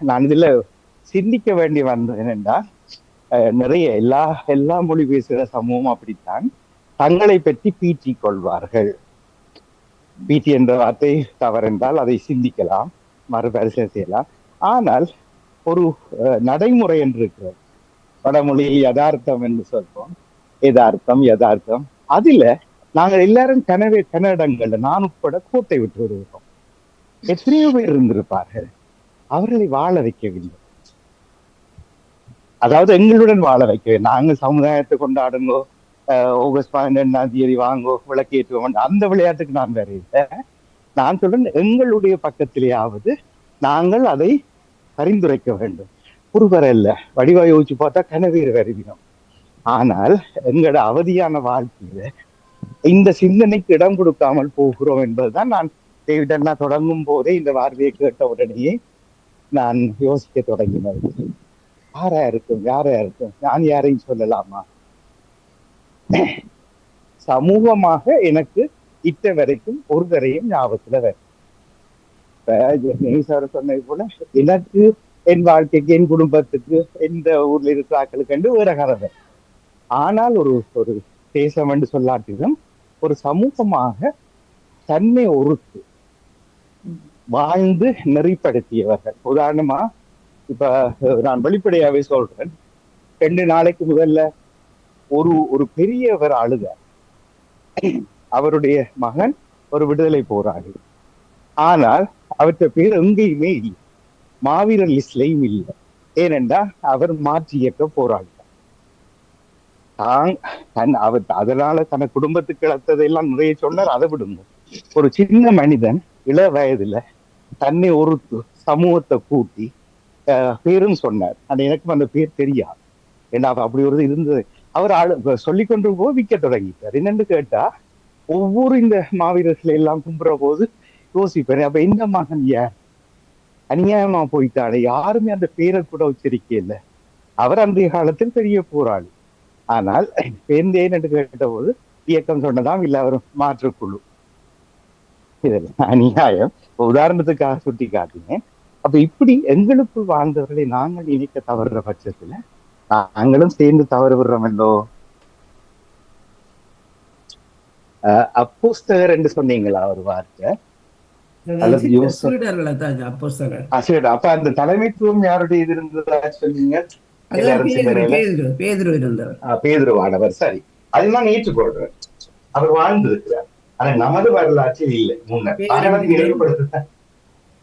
நான் இதுல சிந்திக்க வேண்டி வந்தது என்னென்றா அஹ், நிறைய எல்லா எல்லா மொழி பேசுகிற சமூகம் அப்படித்தான் தங்களை பற்றி பீற்றிக் கொள்வார்கள். பீட்டி என்ற வார்த்தை தவறென்றால் அதை சிந்திக்கலாம் மறுபரிசீலனை செய்யலாம். ஆனால் ஒரு அஹ், நடைமுறை என்று இருக்கிறது. வடமொழியில் யதார்த்தம் என்று சொல்வோம். யதார்த்தம் யதார்த்தம். அதுல நாங்கள் எல்லாரும் கனவே கன்னடங்கள்ல நான் உட்பட கோட்டை விட்டு வருகிறோம். எத்தனையோ பேர் இருந்திருப்பார்கள். அவர்களை வாழ வைக்கவில்லை அதாவது எங்களுடன் வாழ வைக்க நாங்கள் சமுதாயத்தை கொண்டாடுங்கோ ஆகஸ்ட் பன்னெண்டாம் தேதி வாங்கோ விளக்கேற்றுவோம். அந்த விளையாட்டுக்கு நான் வேற இல்லை. நான் சொல்றேன் எங்களுடைய பக்கத்திலேயாவது நாங்கள் அதை பரிந்துரைக்க வேண்டும். ஒருவர இல்லை வடிவா யோசிச்சு பார்த்தா கனவீர் வருவினோம் ஆனால் எங்களோட அவதியான வாழ்க்கையில இந்த சிந்தனைக்கு இடம் கொடுக்காமல் போகிறோம் என்பதுதான் நான் தேவிடன்னா தொடங்கும் போதே இந்த வார்த்தையை கேட்ட உடனேயே நான் யோசிக்க தொடங்கினது. யாரா இருக்கும் யாரா இருக்கும்? நான் யாரையும் சொல்லலாமா? சமூகமாக எனக்கு இட்ட வரைக்கும் ஒருவரையும் ஞாபகத்துல வரும் இப்ப சொன்னது போல எனக்கு என் வாழ்க்கைக்கு என் குடும்பத்துக்கு எந்த ஊர்ல இருக்கிற கண்டு என்று வேற கதை ஆனால் ஒரு ஒரு தேசம் என்று சொல்லாட்டிலும் ஒரு சமூகமாக தன்னை ஒருத்து வாழ்ந்து நெறிப்படுத்தியவர்கள். உதாரணமா இப்ப நான் வெளிப்படையாவே சொல்றேன். ரெண்டு நாளைக்கு முதல்ல ஒரு ஒரு பெரியவர் அழுத. அவருடைய மகன் ஒரு விடுதலை போராளி. ஆனால் அவற்றை பேர் எங்கேயுமே இல்லை. மாவீரர் லிஸ்ட்லையும் இல்லை. ஏனென்றா அவர் மாற்றி இயக்க போராளி. தான் தன் அவர் அதனால தன குடும்பத்துக்கு இழத்ததையெல்லாம் நிறைய சொன்னார் அதை விடுங்க. ஒரு சின்ன மனிதன் இள வயதுல தன்னை ஒருத்து சமூகத்தை கூட்டி பேரும் சொன்னார். அந்த எனக்கும் அந்த பேர் தெரியாது. ஏன்னா அப்ப அப்படி ஒரு இருந்தது. அவர் ஆளு சொல்லி கொண்டு போய் விற்க தொடங்கிட்டார். என்னன்னு கேட்டா ஒவ்வொரு இந்த மாவீரர்களை எல்லாம் கும்புற போது யோசிப்பேன் அப்ப இந்த மகன் யார் அநியாயமா போயிட்டாரு யாருமே அந்த பேரை கூட உச்சரிக்க இல்லை அவர் அன்றைய காலத்தில் பெரிய போராளி. ஆனால் பேர்ந்தேன் என்று கேட்டபோது இயக்கம் சொன்னதாம் இல்ல அவர் மாற்றுக்குழு இதெல்லாம் அநியாயம். உதாரணத்துக்காக சுட்டி காட்டினேன் அப்ப இப்படி எங்களுக்குள் வாழ்ந்தவர்களை நாங்கள் இணைக்க தவறுற பட்சத்துல நாங்களும் சேர்ந்து தவறு விடுறோமல்லோ? அப்போஸ்தகர் என்று சொன்னீங்களா ஒரு வார்த்தை? அப்ப அந்த தலைமைத்துவம் யாருடைய இது இருந்ததா? சொன்னீங்க. பேதுருவானவர். சரி. அதுதான் ஏற்றுக்கொள்றேன் அவர் வாழ்ந்திருக்கிறார். ஆனா நமது வரலாற்றில் இல்லை. முன்னர் அதை நினைவுபடுத்தத்தான்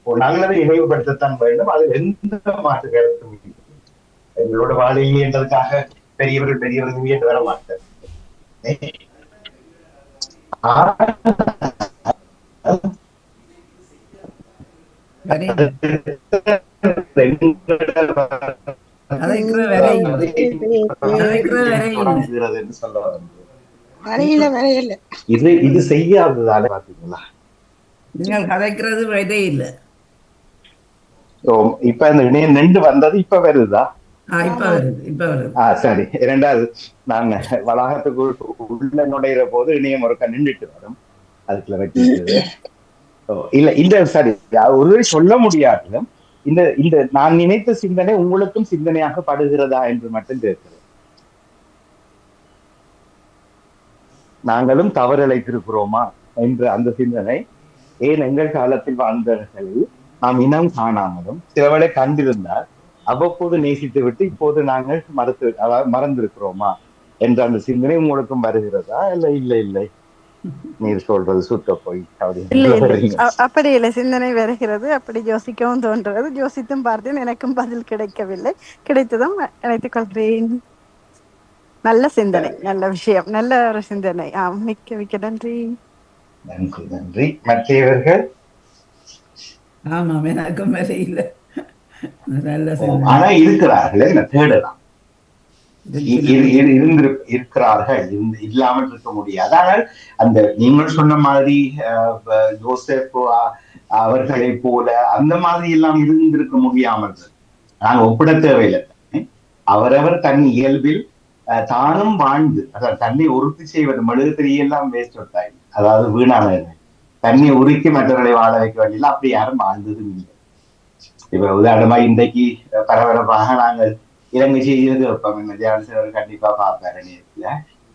ஓ, நாங்கள் அதை நினைவுபடுத்தத்தான் வேண்டும். அதில் எந்த மாற்று கருத்தும் எங்களோட வாழையே என்றதுக்காக பெரியவர்கள் பெரியவர்கள் என்று வர மாட்டார் சொல்ல. வரையில வரையில. இது இது செய்யாததால பாத்தீங்களா? நீங்கள் கதைக்கிறது விதை இல்ல. ஓ, இப்ப இந்த இணையம் நின்று வந்தது இப்ப வருதா? ஆ இப்ப வருது இப்ப வருது. ஆ சரி. இரண்டாவது நாங்க வளாகத்துக்கு உள்ள நுழையிற போது இணையம் ஒருக்கா நின்றுட்டு வரும். அதுக்குள்ள வச்சிருக்குது ஓ, இல்ல இந்த சரி ஒருவரை சொல்ல முடியாது இந்த இந்த நான் நினைத்த சிந்தனை உங்களுக்கும் சிந்தனையாக படுகிறதா என்று மட்டும் கேட்கிறேன். நாங்களும் தவறிழைத்திருக்கிறோமா என்ற அந்த சிந்தனை ஏன் எங்கள் காலத்தில் வாழ்ந்தவர்கள் நாம் இனம் காணாமலும் சிலவளை கண்டிருந்தால் அவ்வப்போது நேசித்து விட்டு இப்போது நாங்கள் மறுத்து அதாவது மறந்திருக்கிறோமா என்ற அந்த சிந்தனை உங்களுக்கும் வருகிறதா இல்ல இல்ல இல்லை? நீர் சொல்றது சுத்த போய் அப்படி இல்லை சிந்தனை வருகிறது. அப்படி யோசிக்கவும் தோன்றுறது யோசித்தும் பார்த்தேன் எனக்கும் பதில் கிடைக்கவில்லை. கிடைத்ததும் நினைத்துக் கொள்கிறேன். நல்ல சிந்தனை நல்ல விஷயம் நல்ல ஒரு சிந்தனை. ஆம் மிக்க மிக்க நன்றி. நன்றி நன்றி. மற்றவர்கள்? ஆமாம் எனக்கும் வரையில நல்ல ஓ, சிந்தனை. ஆனா இருக்கிறார்கள் என்ன தேடலாம். இருக்கிறார்கள் இருந்து- இல்லாமல் இருக்க முடியாது. ஆனால் அந்த நீங்கள் சொன்ன மாதிரி ஜோசப் அவர்களை போல அந்த மாதிரி எல்லாம் இருந்திருக்க முடியாமல். நாங்க ஒப்பிட தேவையில்லை. அவரவர் தன் இயல்பில் தானும் வாழ்ந்து அதாவது தன்னை உறுதி செய்வது மெழுகுத்திரியெல்லாம் வேஸ்ட் டைம் அதாவது வீணான தன்னை உருக்கி மற்றவர்களை வாழ வைக்க வேண்டியல அப்படி யாரும் வாழ்ந்ததும் இல்லை. இப்ப உதாரணமா இன்றைக்கு பரபரப்பாக நாங்கள் இலங்கை செய்தியில் கேட்போம். இந்த ஜான்சன் அவர் கண்டிப்பா பார்ப்பாரு நேரத்துல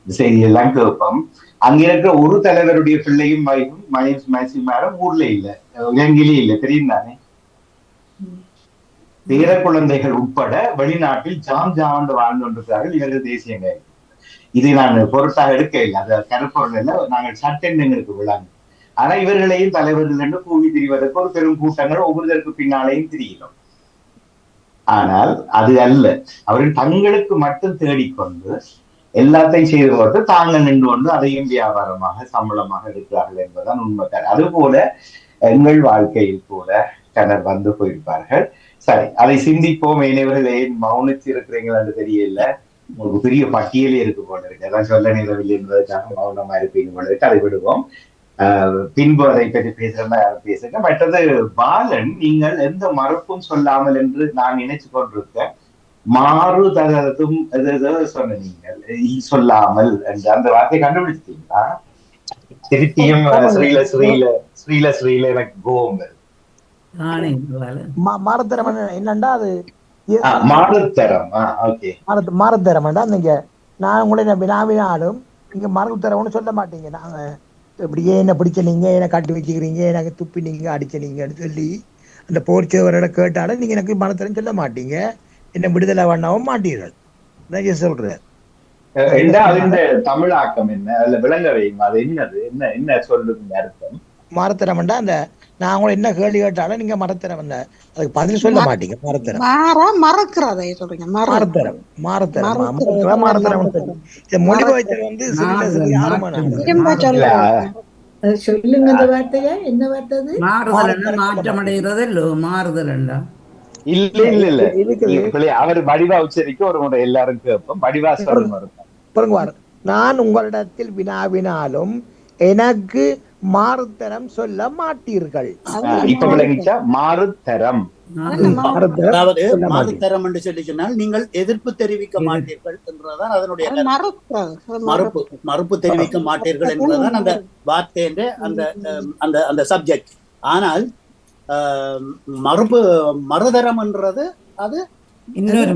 இந்த செய்தியெல்லாம் கேட்போம். அங்க இருக்கிற ஒரு தலைவருடைய பிள்ளையும் வைஃபும் மனைவி மேலும் ஊர்ல இல்லை. இலங்கையிலே இல்ல. தெரியும் தானே? பேர குழந்தைகள் உட்பட வெளிநாட்டில் ஜாம் ஜாமண்டு வாழ்ந்து கொண்டிருக்கிறார்கள் இவர்கள் தேசியங்க இதை நான் பொருட்டாக எடுக்க இல்லை அந்த கருப்பொருள் நாங்கள் சட்டெண்ணுங்களுக்கு விழாங்க ஆனா இவர்களையும் தலைவர்கள் என்று கூவி திரிவதற்கு ஒரு பெரும் கூட்டங்கள் ஒவ்வொருதற்கு பின்னாலேயும் திரிகிறோம். ஆனால் அது அல்ல. அவர்கள் தங்களுக்கு மட்டும் தேடிக்கொண்டு எல்லாத்தையும் செய்து கொண்டு தாங்கள் நின்று கொண்டு அதையும் வியாபாரமாக சம்பளமாக எடுக்கிறார்கள் என்பதுதான் உண்மை அது போல எங்கள் வாழ்க்கையில் கூட கணர் வந்து போயிருப்பார்கள். சரி அதை சிந்திப்போம். இணைவர்கள் ஏன் மௌனிச்சு இருக்கிறீங்களா என்று தெரியல உங்களுக்கு பெரிய பட்டியலே இருக்கு போல இருக்கு. அதான் சொல்ல நேரவில்லை என்பதற்காக மௌனமா இருப்பீங்க போல இருக்கு. அதை விடுவோம். பின்பு அதை பற்றி பேசுற பேசுங்க. மற்றது பாலன் நீங்கள் எந்த மறுப்பும் சொல்லாமல் என்று நான் நினைச்சு கொண்டிருக்கேன். மாறுதலும் சொன்ன நீங்கள் சொல்லாமல் என்று. அந்த வார்த்தையை கண்டுபிடிச்சிட்டீங்களா? திருப்பியும் ஸ்ரீல ஸ்ரீல ஸ்ரீல ஸ்ரீல எனக்கு கோவம் வருது. நானே பாலன் மா- மாரத்தரம் என்னன்னா அது? மாரத்தரம். மாரத்தரம்டா நீங்க நான் உங்களை வினாவினா ஆடும் நீங்க மரத்தரம்னு சொல்ல மாட்டீங்க. நாங்க இப்படியே என்ன பிடிச்சனீங்க என்ன கட்டி வச்சுக்கிறீங்க எனக்கு துப்பினீங்க அடிச்சனீங்கன்னு சொல்லி அந்த போர்ச்சவரோட கேட்டாலும் நீங்க எனக்கு மரத்தரம் சொல்ல மாட்டீங்க. என்ன விடுதலை பண்ணவும் மாட்டீர்கள். நான் சொல்றேன் தமிழாக்கம் என்ன? விளங்க வைங்க அது என்னது? என்ன என்ன சொல்லுங்க அர்த்தம்? மரத்தரம்டா அந்த நான் உங்களை என்ன கேள்வி கேட்டாலும் நீங்க மரத்தரம் அந்த அதுக்கு பதில் சொல்ல மாட்டீங்க மரத்தரம் மாற மறக்கிறதை சொல்றீங்க மற மாரத்தரம் மாரத்தரம் மரத்தரம். மாரத்தரம் சொல்லி இந்த மொழிபெயர்த்தல் வந்து சிறிய ஆரம்பம் சொல்லுங்க. அந்த வார்த்தைய. என்ன வார்த்தை அது? மாறுதல் மாற்றம் அடைகிறது மாறுதல் இல்ல இல்ல இல்ல. அவர் வடிவா உச்சரிக்க ஒரு முறை எல்லாரும் கேட்போம். வடிவா சொல்லுங்க. நான் உங்களிடத்தில் வினாவினாலும் எனக்கு மாறுத்தரம் சொல்ல மாட்டீர்கள். இப்ப விளங்கிச்சா? மாறுத்தரம். அதாவது. மாறுத்தரம் என்று சொல்லி சொன்னால் நீங்கள் எதிர்ப்பு தெரிவிக்க. மாட்டீர்கள் என்றதான் அதனுடைய மறுப்பு. மறுப்பு. தெரிவிக்க மாட்டீர்கள் என்பதுதான் அந்த வார்த்தைன்ற அந்த அந்த அந்த சப்ஜெக்ட் ஆனால் மறுப்பு மறுதரம் என்றது அது இன்னொரு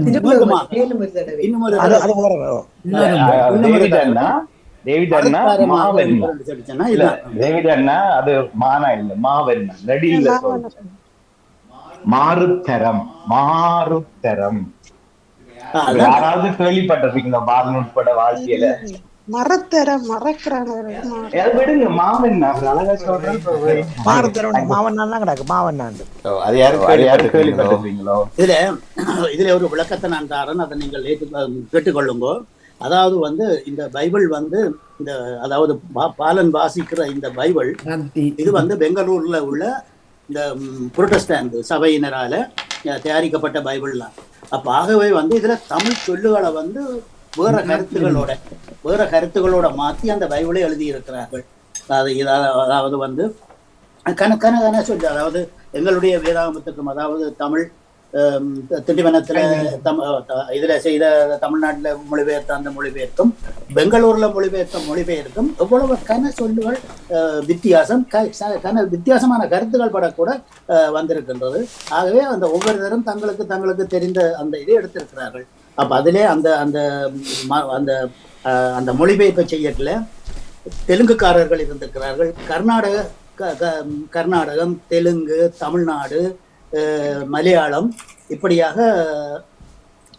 டேவிட் அண்ணா இல்ல. டேவிட் அது மானா இல்ல மாறுத்தரம் மாறுத்தரம். யாராவது கேள்விப்பட்டிருக்கீங்களா உட்பட வாழ்க்கையில? மறத்தர மறக்கிறாங்க விடுங்க அவர் அழகா சொல்றேன். மாவன் கிடக்கு மாவன் அது. யாரும் யாரும் கேள்விப்பட்டிருக்கீங்களோ? இதுல இதுல ஒரு விளக்கத்தை நான் தாரேன். அதை நீங்கள் கேட்டுக்கொள்ளுங்க. அதாவது வந்து இந்த பைபிள் வந்து இந்த அதாவது பாலன் வாசிக்கிற இந்த பைபிள் இது வந்து பெங்களூர்ல உள்ள இந்த புரொட்டஸ்டாண்ட் சபையினரால தயாரிக்கப்பட்ட பைபிள் தான் அப்ப ஆகவே வந்து இதுல தமிழ் சொல்லுகளை வந்து வேற கருத்துகளோட வேற கருத்துகளோட மாத்தி அந்த பைபிளை எழுதி இருக்கிறார்கள் அது அதாவது வந்து கன கன கன சொல்லி அதாவது எங்களுடைய வேதாகமத்துக்கும் அதாவது தமிழ் திண்டிவனத்துல தம் இதுல செய்த தமிழ்நாட்டுல மொழிபெயர்த்த அந்த மொழிபெயர்க்கும் பெங்களூர்ல மொழிபெயர்த்த மொழிபெயர்க்கும் எவ்வளவு கன சொல்லுகள் வித்தியாசம் கன வித்தியாசமான கருத்துக்கள் படக்கூட வந்திருக்கின்றது. ஆகவே அந்த ஒவ்வொருத்தரும் தங்களுக்கு தங்களுக்கு தெரிந்த அந்த இதை எடுத்திருக்கிறார்கள். அப்ப அதிலே அந்த அந்த அந்த அந்த மொழிபெயர்ப்பை செய்யல தெலுங்குக்காரர்கள் இருந்திருக்கிறார்கள். கர்நாடக கர்நாடகம் தெலுங்கு தமிழ்நாடு மலையாளம் இப்படியாக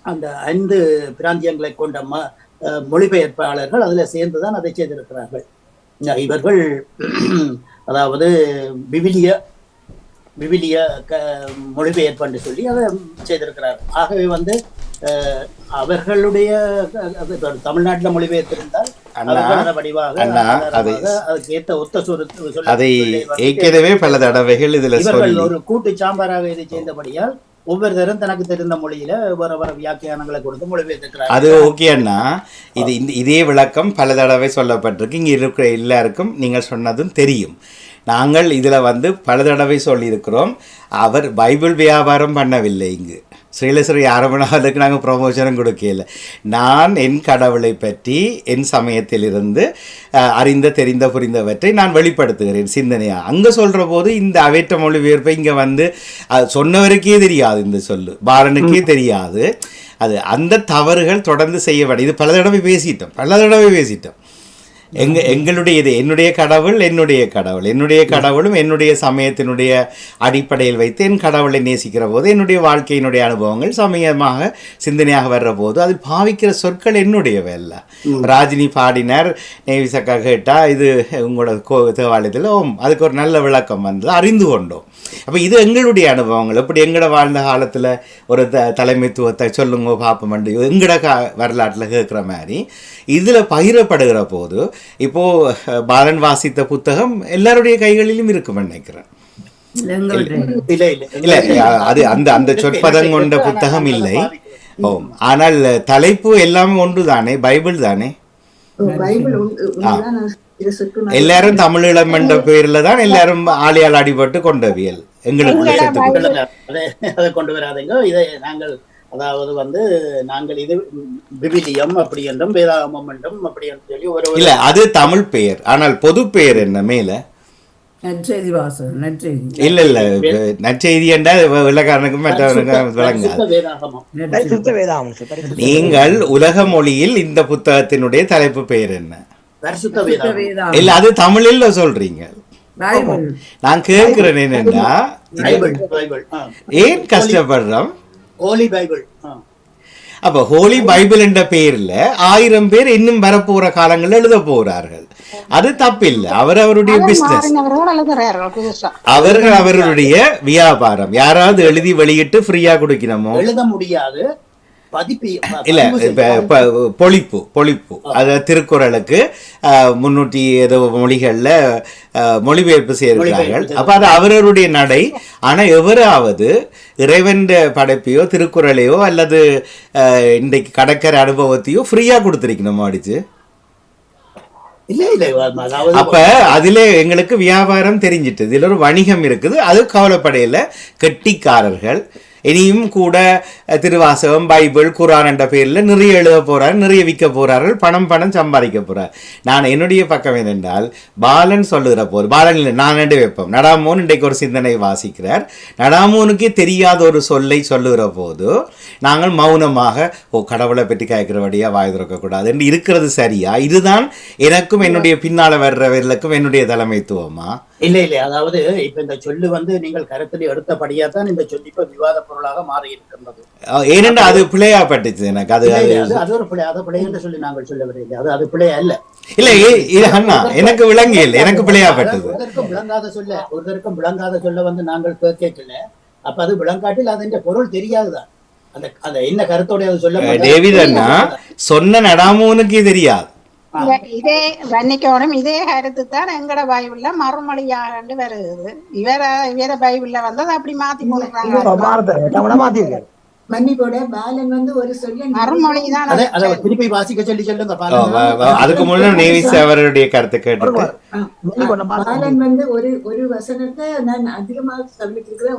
அந்த ஐந்து பிராந்தியங்களை கொண்ட ம மொழிபெயர்ப்பாளர்கள் அதில் சேர்ந்து தான் அதை செய்திருக்கிறார்கள் இவர்கள் அதாவது விவிலிய விவிலிய க மொழிபெயர்ப்பு சொல்லி அதை செய்திருக்கிறார்கள். ஆகவே வந்து அவர்களுடைய தமிழ்நாட்டுல மொழிபெயர்த்திருந்தால் அதை- ஏற்கனவே பல தடவைகள் இதுல ஒரு கூட்டு சாம்பாராக இதை செய்தபடியால் ஒவ்வொருத்தரும் தனக்கு தெரிந்த மொழியில வேற வேற வியாக்கியானங்களை கொடுத்து மொழிபெயர்த்திருக்கிறார்கள் அது ஓகே அண்ணா. இது இந்த இதே விளக்கம் பல தடவை சொல்லப்பட்டிருக்கு. இங்க இருக்கிற எல்லாருக்கும் நீங்கள் சொன்னதும் தெரியும். நாங்கள் இதில் வந்து பல தடவை சொல்லியிருக்கிறோம். அவர் பைபிள் வியாபாரம் பண்ணவில்லை இங்கு. ஸ்ரீலஸ்ரீ ஆரம்பனாவதுக்கு நாங்கள் ப்ரொமோஷனும் கொடுக்கல நான் என் கடவுளை பற்றி என் சமயத்திலிருந்து அறிந்த தெரிந்த புரிந்தவற்றை நான் வெளிப்படுத்துகிறேன் சிந்தனையாக அங்கே சொல்கிற போது இந்த அவேற்ற மொழிபெயர்ப்பை இங்கே வந்து சொன்னவருக்கே தெரியாது இந்த சொல்லு பாலனுக்கே தெரியாது அது அந்த தவறுகள் தொடர்ந்து செய்ய வேண்டும் இது பல தடவை பேசிட்டோம் பல தடவை பேசிட்டோம் எங்க எங்களுடைய இது என்னுடைய கடவுள் என்னுடைய கடவுள். என்னுடைய கடவுளும் என்னுடைய சமயத்தினுடைய அடிப்படையில் வைத்து என் கடவுளை நேசிக்கிற போது என்னுடைய வாழ்க்கையினுடைய அனுபவங்கள் சமயமாக சிந்தனையாக வர்ற போது அது பாவிக்கிற சொற்கள் என்னுடையவை அல்ல. ராஜினி பாடினார் நேவிசக்கா கேட்டா இது உங்களோட கோ தேவாலயத்தில் ஓம் அதுக்கு ஒரு நல்ல விளக்கம் வந்து அறிந்து கொண்டோம். அப்போ இது எங்களுடைய அனுபவங்கள். எப்படி எங்கட வாழ்ந்த காலத்தில் ஒரு த தலைமைத்துவத்தை சொல்லுங்க பார்ப்போம் எங்கட கா வரலாற்றில் கேட்குற மாதிரி இதில் பகிரப்படுகிற போது இப்போது பாலன் வாசித்த புத்தகம் எல்லாருடைய கைகளிலும் இருக்கும் நினைக்கிறேன். இல்ல அது அந்த அந்த சொற்பதம் கொண்ட புத்தகம் இல்லை. ஓ ஆனால் தலைப்பு எல்லாமே ஒன்று தானே? பைபிள் தானே பைபிள் எல்லாரும் தமிழீழம் என்ற பேர்ல தான் எல்லாரும் ஆளியால் அடிபட்டு கொண்டவியல். கொண்டு. அதை கொண்டு வராதீங்க. இதை நாங்கள் அதாவது வந்து நாங்கள் இது விவிலியம் அப்படி என்றும் வேதாகமம் என்றும் அப்படி என்று சொல்லி ஒரு இல்ல அது தமிழ் பெயர். ஆனால் பொது பெயர் என்ன மேல? நற்செய்தி வாசகம் நற்செய்தி. இல்ல இல்ல. நற்செய்தி என்றா வெள்ளக்காரனுக்கும் மற்றவனுக்கும் நீங்கள் உலக மொழியில் இந்த புத்தகத்தினுடைய தலைப்பு பெயர் என்ன. இல்ல அது தமிழில் சொல்றீங்க. நான் கேட்கிறேன் என்னன்னா. ஏன் கஷ்டப்படுறோம்? Holy Bible. அப்ப ஹோலி பைபிள் என்ற பெயர்ல ஆயிரம் பேர் இன்னும் வரப்போற காலங்களில் எழுத போறார்கள். அது தப்பில்லை. அவர் அவருடைய பிசினஸ் அவர்கள் அவர்களுடைய வியாபாரம். யாராவது எழுதி வெளியிட்டு ஃப்ரீயா கொடுக்கணுமோ? எழுத முடியாது. பதிப்பு இல்ல இப்ப பொழிப்பு பொழிப்பு. அது திருக்குறளுக்கு முன்னூற்றி ஏதோ மொழிகள்ல மொழிபெயர்ப்பு செய்திருக்கிறார்கள். அப்ப அது அவரவருடைய நடை. ஆனா எவராவது இறைவன் படைப்பையோ திருக்குறளையோ அல்லது இன்றைக்கு கடற்கரை அனுபவத்தையோ ஃப்ரீயா கொடுத்திருக்கணுமோ அடிச்சு இல்ல இல்ல அதாவது அப்ப அதுல எங்களுக்கு வியாபாரம் தெரிஞ்சிட்டு இதுல ஒரு வணிகம் இருக்குது. அது கவலைப்படையில கெட்டிக்காரர்கள் இனியும் கூட திருவாசகம் பைபிள் குரான் என்ற பேரில் நிறைய எழுத போகிறார் நிறைய விற்க போகிறார்கள் பணம் பணம் சம்பாதிக்க போகிறார் நான் என்னுடைய பக்கம் என்னென்றால் பாலன் சொல்லுகிற போது பாலன் இல்லை நான் நடு வைப்போம் நடாமோன் இன்றைக்கு ஒரு சிந்தனை வாசிக்கிறார். நடாமோனுக்கே தெரியாத ஒரு சொல்லை சொல்லுகிற போது நாங்கள் மௌனமாக ஓ கடவுளை பற்றி கேட்கிறபடியா வாய் திறக்கக்கூடாது என்று இருக்கிறது சரியா? இதுதான் எனக்கும் என்னுடைய பின்னால வர்றவர்களுக்கும் என்னுடைய தலைமைத்துவமா? இல்ல இல்ல. அதாவது இப்ப இந்த சொல்லு வந்து நீங்கள் கருத்தில் எடுத்தபடியா தான் இந்த சொல்லி இப்ப விவாத பொருளாக மாறி இருக்கின்றது. அஹ் ஏனென்றா அது பிழையா பட்டுச்சு எனக்கு. அது இல்ல, அது இல்ல, ஒரு பிழை. அதை பிழை என்று சொல்லி நாங்கள் சொல்லவில்லை. இல்லை அது அது பிழை அல்ல. இல்ல இது அண்ணா எனக்கு விளங்கியல். எனக்கு பிழையாப்பட்டது. ஒருத்தருக்கும் விளங்காத சொல்ல ஒருத்தருக்கும் விளங்காத சொல்ல வந்து நாங்கள் கேட்கல அப்ப அது விளங்காட்டில் அதன் பொருள் தெரியாதுதான். அந்த அந்த என்ன கருத்தோட அது சொல்ல டேவிட் அண்ணா சொன்ன நடாமோனுக்கு தெரியாது. இதே வன்னிக்கோணும் இதே கருத்து தான் எங்கட பைபிள்ல மறுமொழியாக வருது இவர இவர பைபிள்ல வந்து அதை அப்படி மாத்தி போடுறாங்க. தான். அதுக்கு முன்னாடி நேவிஸ் அவருடைய கருத்தை பாலன் வந்து ஒரு ஒரு வசனத்தை நான் அதிகமாக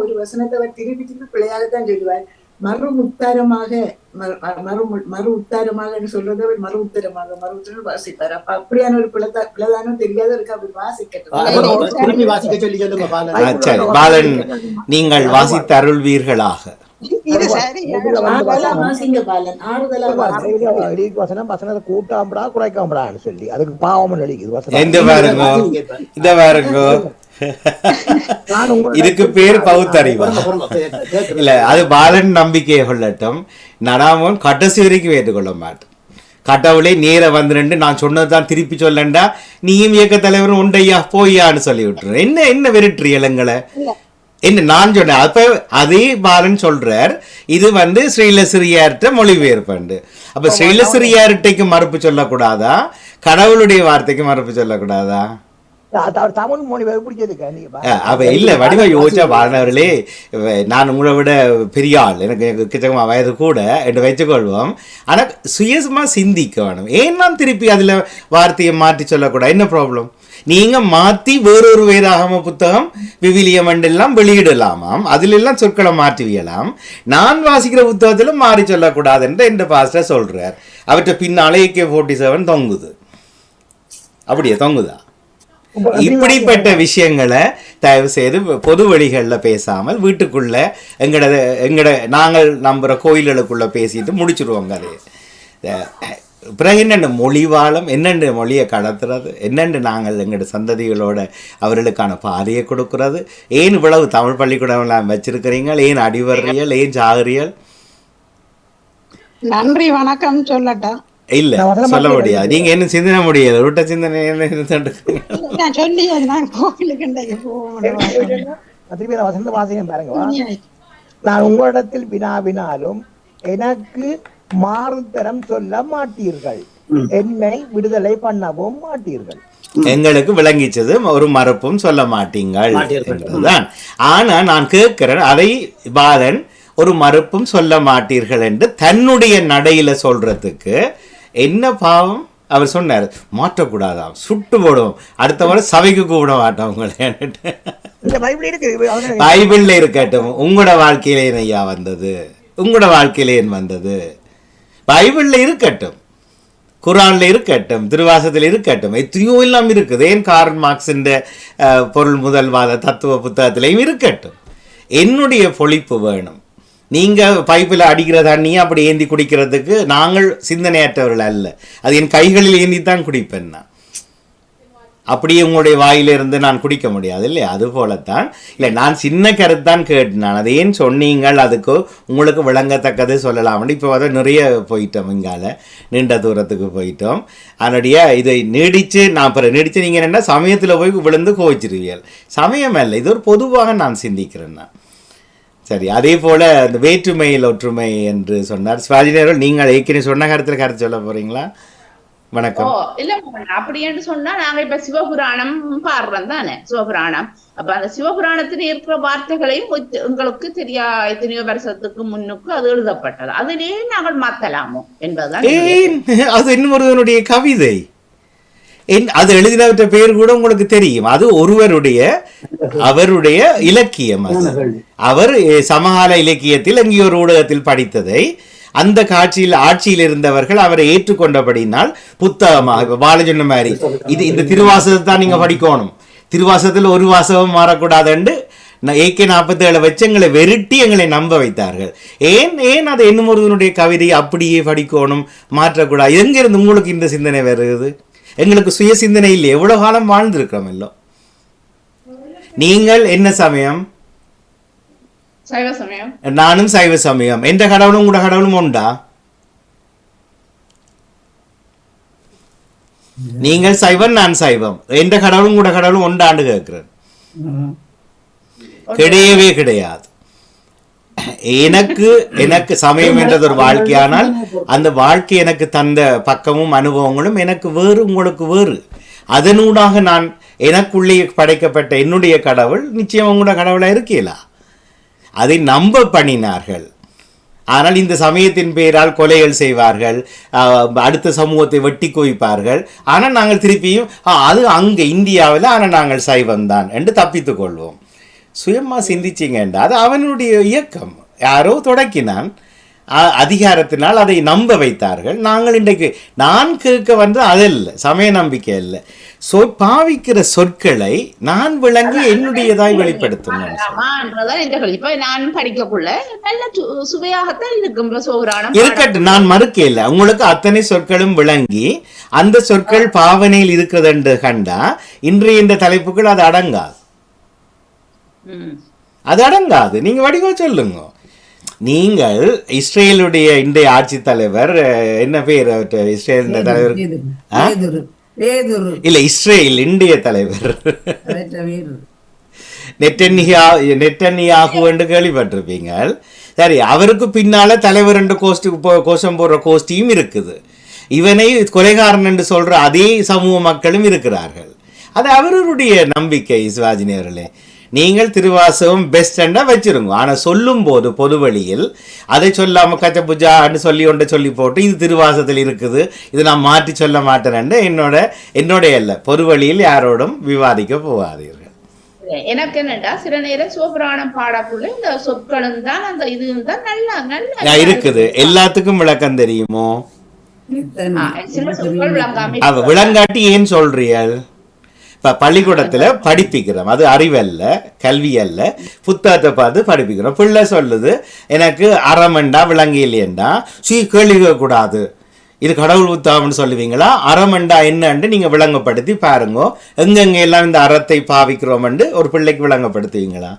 ஒரு வசனத்தை அவர் திருப்பி திருப்பி பிழையாகத்தான் சொல்லுவார். மறு உத்தாரமாக மறு மறு உத்தாரமாக சொல்றதை அவர் மறு உத்தரமாக மறு உத்தரம் வாசிப்பார் அப்ப அப்படியான ஒரு பிளதா பிளதானம் தெரியாதவருக்கு அவர் வாசிக்கட்டும். வாசிக்க சொல்லி சொல்லுங்க பாலன். சரி பாலன் நீங்கள் வாசித்து அருள்வீர்களாக. கூட்டாம்படா குறைக்காம்படான்னு சொல்லி. அதுக்கு பாவம் வசனம். எந்த பாருங்க இந்த பாருங்க. இதுக்கு பேர் கேக்குது. இல்ல அது பாலன் நம்பிக்கையை கொள்ளட்டும். நடாமோன் கடைசி வரைக்கும் ஏற்றுக்கொள்ள மாட்டேன். கடவுளே நேர வந்துட்டு நான் சொன்னதுதான் திருப்பி சொல்லண்டா. நீயும் இயக்க தலைவரும் உண்டையா போய்யான்னு சொல்லி விட்டுரு என்ன என்ன வெறுட்டு இளங்களை என்ன நான் சொன்னேன். அப்ப அதே பாலன் சொல்றார் இது வந்து ஸ்ரீலசிரியார்ட்ட மொழிபெயர்ப்பண்டு அப்ப ஸ்ரீலசிரியார்ட்டைக்கு மறுப்பு சொல்லக்கூடாதா? கடவுளுடைய வார்த்தைக்கு மறுப்பு சொல்லக்கூடாதா? தமிழ் மொழி பிடிச்சதுக்கா இல்ல வடிவா யோசிச்சா இவ- நான் உங்களை விட பெரிய ஆள். எனக்கு கிட்டமா வயது கூட என்று வச்சுக்கொள்வோம் ஆனா சுயமா சிந்திக்க வேணும். ஏன் நான் திருப்பி அதுல வார்த்தையை மாற்றி சொல்லக்கூடாது? என்ன ப்ராப்ளம் நீங்க மாத்தி வேறொரு வேதாகம புத்தகம் விவிலியம் எல்லாம் வெளியிடலாமாம். அதுல எல்லாம் சொற்களை மாற்றுவியலாம். நான் வாசிக்கிற புத்தகத்துல மாறி சொல்லக்கூடாது என்று எந்த பாஸ்டர் சொல்றார். அவற்றை பின்னாலே ஏகே ஃபோர்ட்டி செவன் தொங்குது. அப்படியே தொங்குதா? இப்படிப்பட்ட விஷயங்களை தயவு செய்து பொது வழிகளில் பேசாமல் வீட்டுக்குள்ள எங்கட எங்கட நாங்கள் நம்புற கோயில்களுக்குள்ள பேசிட்டு முடிச்சிருவோம் கதையை அஹ் பிறகு என்னென்ன மொழிவாளம் என்னென்ன மொழியை கடத்துறது என்னென்று நாங்கள் எங்களோட சந்ததிகளோட அவர்களுக்கான பாதையை கொடுக்கறது ஏன் இவ்வளவு தமிழ் பள்ளிக்கூடம்லாம் வச்சிருக்கிறீங்க ஏன் அடிவரியல் ஏன் ஜாகரியல் நன்றி வணக்கம் சொல்லட்டா. இல்ல சொல்ல முடியாது. நீங்க என்ன சிந்தனை முடியாது. விட்ட சிந்தனை நான் சொல்லி நான் கோவிலுக்கு திருப்பி வசந்த பாருங்க. நான் உங்களிடத்தில் வினாவினாலும் எனக்கு மாறுதரம் சொல்ல மாட்டீர்கள். என்னை விடுதலை பண்ணவும் மாட்டீர்கள். எங்களுக்கு விளங்கிச்சது ஒரு மறுப்பும் சொல்ல மாட்டீங்கள் மாட்டீர்கள். என்றுதான் ஆனா நான் கேட்கிறேன் அதை பாலன் ஒரு மறுப்பும் சொல்ல மாட்டீர்கள் என்று தன்னுடைய நடையில சொல்றதுக்கு என்ன பாவம்? அவர் சொன்னார் மாற்றக்கூடாதாம் சுட்டு போடுவோம். அடுத்த முறை சபைக்கு கூப்பிட மாட்டோம் உங்களை. பைபிள்ல இருக்கட்டும் உங்களோட வாழ்க்கையில ஐயா வந்தது உங்களோட வாழ்க்கையில வந்தது. பைபிள்ல இருக்கட்டும் குரான்ல இருக்கட்டும் திருவாசத்தில் இருக்கட்டும் எத்தனையோ எல்லாம் இருக்குது. ஏன் கார்ல் மார்க்ஸின் பொருள் முதல்வாத தத்துவ புத்தகத்திலையும் இருக்கட்டும். என்னுடைய பொழிப்பு வேணும். நீங்கள் பைப்பில் அடிக்கிற தண்ணியை அப்படி ஏந்தி குடிக்கிறதுக்கு நாங்கள் சிந்தனையற்றவர்கள் அல்ல. அது என் கைகளில் ஏந்தி தான் குடிப்பேன் நான் அப்படியே உங்களுடைய வாயிலிருந்து நான் குடிக்க முடியாது இல்லையா? அது போலத்தான். இல்லை நான் சின்ன கருத்தான் கேட்டேன் நான் அதை ஏன் சொன்னீங்கள் அதுக்கு உங்களுக்கு விளங்கத்தக்கது சொல்லலாம்னு இப்போ வந்து நிறைய போயிட்டோம் இங்கால. நீண்ட தூரத்துக்கு போயிட்டோம். அதனுடைய இதை நீடித்து நான் அப்புறம் நீடித்து நீங்கள் என்ன சமயத்தில் போய் விழுந்து கோவிச்சிருவியல் சமயம் அல்ல இது ஒரு பொதுவாக நான் சிந்திக்கிறேன் நான் சரி அதே போல இந்த வேற்றுமையில் ஒற்றுமை என்று சொன்னார். சுவாஜினர்கள் நீங்கள் ஏற்கனவே சொன்ன கருத்தில் கருத்து சொல்ல போறீங்களா? வணக்கம். இல்ல அப்படின்னு சொன்னா நாங்க இப்ப சிவபுராணம் பாடுறோம் தானே சிவபுராணம். அப்ப அந்த சிவபுராணத்துல இருக்கிற வார்த்தைகளையும் உங்களுக்கு தெரியா எத்தனையோ வருஷத்துக்கு முன்னுக்கு அது எழுதப்பட்டது. அதிலேயே நாங்கள் மாத்தலாமோ என்பதுதான் அது இன்னொருவனுடைய கவிதை. அது எழுதினவற்ற பேர் கூட உங்களுக்கு தெரியும். அது ஒருவருடைய அவருடைய இலக்கியம் அது. அவர் சமகால இலக்கியத்தில் எங்கேயோ ஒரு ஊடகத்தில் படித்ததை அந்த காட்சியில் ஆட்சியில் இருந்தவர்கள் அவரை ஏற்றுக்கொண்டபடினால் புத்தகமாக பால சொன்ன மாதிரி இது இந்த திருவாசகத்தை தான் நீங்க படிக்கணும். திருவாசகத்தில் ஒரு வாசகம் மாறக்கூடாதுண்டு. ஏகே நாற்பத்தி ஏழு வச்சு எங்களை வெறுட்டி எங்களை நம்ப வைத்தார்கள். ஏன் ஏன் அதை என்னும் ஒருவனுடைய கவிதை அப்படியே படிக்கணும் மாற்றக்கூடாது? எங்கிருந்து உங்களுக்கு இந்த சிந்தனை வருது எங்களுக்கு சுய சிந்தனை இல்லை. எவ்வளவு காலம் வாழ்ந்திருக்கிறோம் எல்லாம்? நீங்கள் என்ன சமயம்? சைவ சமயம். நானும் சைவ சமயம். எந்த கடவுளும் உங்களோட கடவுளும் உண்டா? நீங்கள் சைவம் நான் சைவம். எந்த கடவுளும் உங்களோட கடவுளும் உண்டாண்டு கேட்கிறேன். கிடையவே கிடையாது. எனக்கு எனக்கு சமயம் என்றது ஒரு வாழ்க்கையானால் அந்த வாழ்க்கை எனக்கு தந்த பக்கமும் அனுபவங்களும் எனக்கு வேறு உங்களுக்கு வேறு. அதனூடாக நான் எனக்குள்ளே படைக்கப்பட்ட என்னுடைய கடவுள் நிச்சயம் உங்களோட கடவுளா இருக்கீங்களா அதை நம்ப பண்ணினார்கள். ஆனால் இந்த சமயத்தின் பெயரால் கொலைகள் செய்வார்கள் அடுத்த சமூகத்தை வெட்டி குவிப்பார்கள். ஆனால் நாங்கள் திருப்பியும் "ஆ, அது அங்கே இந்தியாவில் ஆனால் நாங்கள் சைவம்தான் என்று தப்பித்துக் கொள்வோம் சுயமா சிந்திச்சிங்கண்டா. அது அவனுடைய இயக்கம். யாரோ தொடக்கினான். அதிகாரத்தினால் அதை நம்ப வைத்தார்கள். நாங்கள் இன்றைக்கு நான் கேட்க வந்து அதல்ல சமய நம்பிக்கை இல்லை சொ பாவிக்கிற சொற்களை நான் விளங்கி என்னுடையதாய் வெளிப்படுத்தணும் நான் படிக்கக்குள்ள நல்ல சுவையாகத்தான் இருக்கும். இருக்கட்டும் நான் மறுக்க இல்லை. உங்களுக்கு அத்தனை சொற்களும் விளங்கி அந்த சொற்கள் பாவனையில் இருக்கிறது என்று கண்டா இன்றைய இந்த தலைப்புகள் அது அடங்காது. அது அடங்காது. நீங்க வடிவா சொல்லுங்க. நீங்கள் இஸ்ரேலுடைய இன்றைய ஆட்சி தலைவர் என்ன பேர் இஸ்ரேல் தலைவர்? இல்ல இஸ்ரேல் இந்திய தலைவர். நெட்டன்னியா நெட்டன்னியாகு என்று கேள்விப்பட்டிருப்பீங்க சரி அவருக்கு பின்னால தலைவர் என்று கோஷ்டி கோஷம் போடுற கோஷ்டியும் இருக்குது. இவனை கொலைகாரன் என்று சொல்ற அதே சமூக மக்களும் இருக்கிறார்கள். அது அவர்களுடைய நம்பிக்கை சிவாஜினி அவர்களே. நீங்கள் திருவாசகம் பெஸ்டண்டா வச்சிருங்க. ஆனா சொல்லும் போது பொது வழியில் அதை சொல்லாம கச்ச புஜான்னு சொல்லி ஒன்றை சொல்லி போட்டு இது திருவாசத்தில் இருக்குது. இது நான் மாற்றி சொல்ல மாட்டேன்னு என்னோட என்னுடைய அல்ல. பொது வழியில் யாரோடும் விவாதிக்க போகாதீர்கள். எனக்கு என்னடா சில நேரம் சிவபுராணம் பாடக்குள்ள இந்த சொற்களும் தான் அந்த இதுவும் தான் நல்லா நல்லா இருக்குது. எல்லாத்துக்கும் விளக்கம் தெரியுமோ. விளங்காட்டி ஏன் சொல்றீர்கள் இப்ப பள்ளிக்கூடத்துல படிப்பிக்கிறோம். அது அறிவல்ல கல்வி அல்ல புத்தகத்தை பார்த்து படிப்பிக்கிறோம். பிள்ளை சொல்லுது எனக்கு அறமண்டா விளங்கி இல்லையண்டா. சீ கேள்வி கூடாது. இது கடவுள் புத்தகம்னு சொல்லுவீங்களா? அறமண்டா என்னன்னு நீங்க விளங்கப்படுத்தி பாருங்க. எங்கெங்க எல்லாம் இந்த அறத்தை பாவிக்கிறோம்னு ஒரு பிள்ளைக்கு விளங்கப்படுத்துவீங்களா